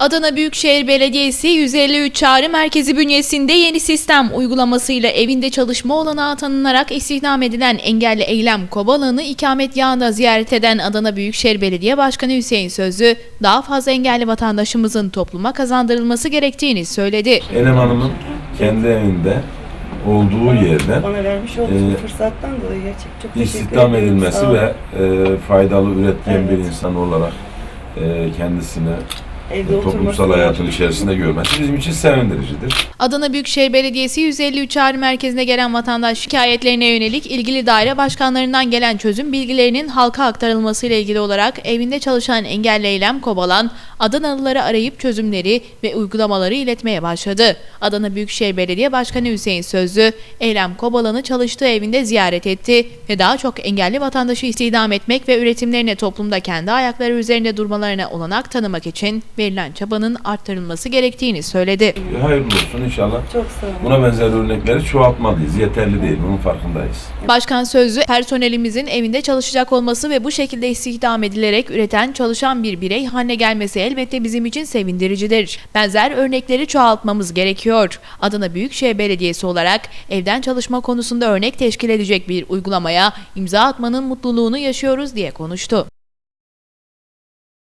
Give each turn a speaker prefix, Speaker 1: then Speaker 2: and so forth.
Speaker 1: Adana Büyükşehir Belediyesi 153 çağrı merkezi bünyesinde yeni sistem uygulamasıyla evinde çalışma olanağı tanınarak istihdam edilen engelli Eylem Kobalan'ı ikamet yağında ziyaret eden Adana Büyükşehir Belediye Başkanı Hüseyin Sözlü, daha fazla engelli vatandaşımızın topluma kazandırılması gerektiğini söyledi.
Speaker 2: Enem Hanım'ın kendi evinde olduğu yerden
Speaker 3: Bana vermiş olduğunuz
Speaker 2: e,
Speaker 3: fırsattan dolayı gerçekten çok teşekkür
Speaker 2: istihdam edilmesi ve e, faydalı üretken bir
Speaker 3: Evet.
Speaker 2: insan olarak e, kendisini
Speaker 3: Evde
Speaker 2: e, toplumsal hayatın içerisinde görmesi bizim için sevindiricidir.
Speaker 1: Adana Büyükşehir Belediyesi 153 çağrı merkezine gelen vatandaş şikayetlerine yönelik ilgili daire başkanlarından gelen çözüm bilgilerinin halka aktarılmasıyla ilgili olarak evinde çalışan engelli Eylem Kobalan, Adanalıları arayıp çözümleri ve uygulamaları iletmeye başladı. Adana Büyükşehir Belediye Başkanı Hüseyin Sözlü, Eylem Kobalan'ı çalıştığı evinde ziyaret etti ve daha çok engelli vatandaşı istihdam etmek ve üretimlerine toplumda kendi ayakları üzerinde durmalarına olanak tanımak için verilen çabanın arttırılması gerektiğini söyledi.
Speaker 2: Hayırlı olsun inşallah.
Speaker 3: Çok sağ olun.
Speaker 2: Buna benzer örnekleri çoğaltmalıyız. Yeterli değil. Bunun farkındayız.
Speaker 1: Başkan sözlü personelimizin evinde çalışacak olması ve bu şekilde istihdam edilerek üreten çalışan bir birey haline gelmesi elbette bizim için sevindiricidir. Benzer örnekleri çoğaltmamız gerekiyor. Adana Büyükşehir Belediyesi olarak evden çalışma konusunda örnek teşkil edecek bir uygulamaya imza atmanın mutluluğunu yaşıyoruz diye konuştu.